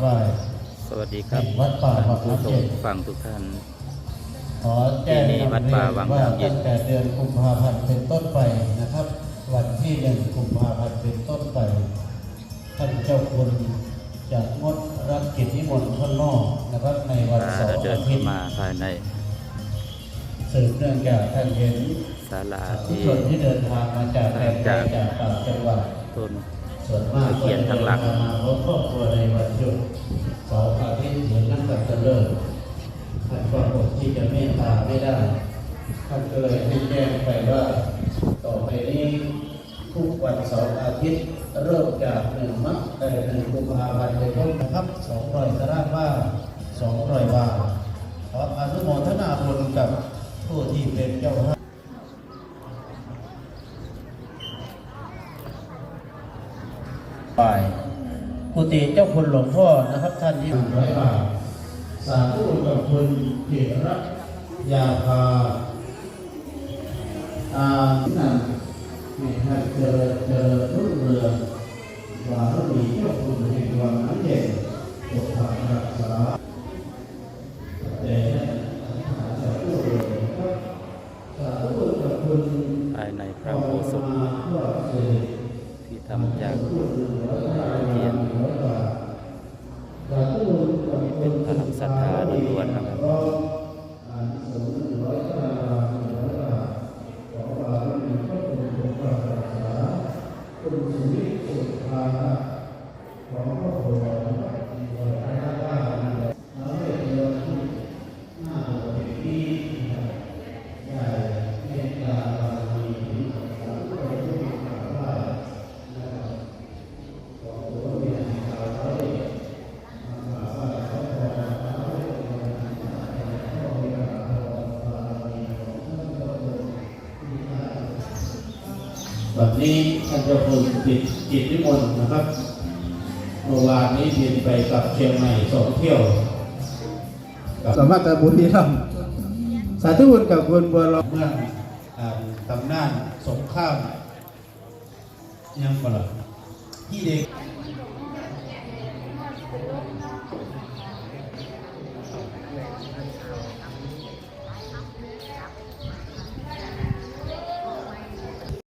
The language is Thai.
ไหว้สวัสดีครับวัดป่าวัดผู้ชน้ำเย็มนฟังทุกท่านขอแจ้งที่นี่วัดป่าวังว่าน้ำเย็นตั้งแต่เดือนกุมภาพันธ์เป็นต้นไปนะครับ วันที่หนึ่งกุมภาพันธ์เป็นต้นไป ท่านเจ้าคุณจะงดรับกิจนิมนต์ข้างนอกนะครับในวันพาเสาร์เดิอานทิเข้าตย์มาภายในสืบเนื่องจากท่านเห็นศาลาผู้ที่ชนที่เดินทางมาจากแดนไกลจากต่างจังหวัดต้นส่วนมากตะเคียนทั้งหลังก็จะเดินทางมาพบครอบครัวใน วันหยุดเสาร์อาทิตย์เหมือนนั่งกับเจริญท่านก็อดที่จะเมตตาไม่ได้ท่านก็เลยให้แจ้งไปว่า ต่อไปนี้ทุกวันเสาร์อาทิตย์เริ่มจากหนึ่งมักแต่หนึ่งกุมภาพันธ์เป็นต้นนะครับสองร้อยตารางว่าสองร้อยว่าขออนุโมทนาบุญกับผู้ที่เป็นเจ้าภาพฝ่าย กุฏิเจ้าคุณหลวงพ่อนะครับท่านที่อยู่ร้อยบาทสาธุกับคุณเถระยาภาอานันให้ท่านเจริญเจริญรุ่งเรืองวารมีเจ้าคุณแห่งวังน้ำเย็นปกปักรักษาแต่ภายในพระอุโบสถ ทำจากเขียนพลังศรัทธาล้วนๆนะครับ วันนี้ท่านเจ้าคุณติดจิตนิมนต์นะครับเมื่อวานนี้บินไปกับเชียงใหม่สองเที่ยวสามารถบุรีรัมย์สาธุบุญกับคุณบัวลอยเมืองอ่าตำนานสงครามยังบ่ล่ะที่เด็ก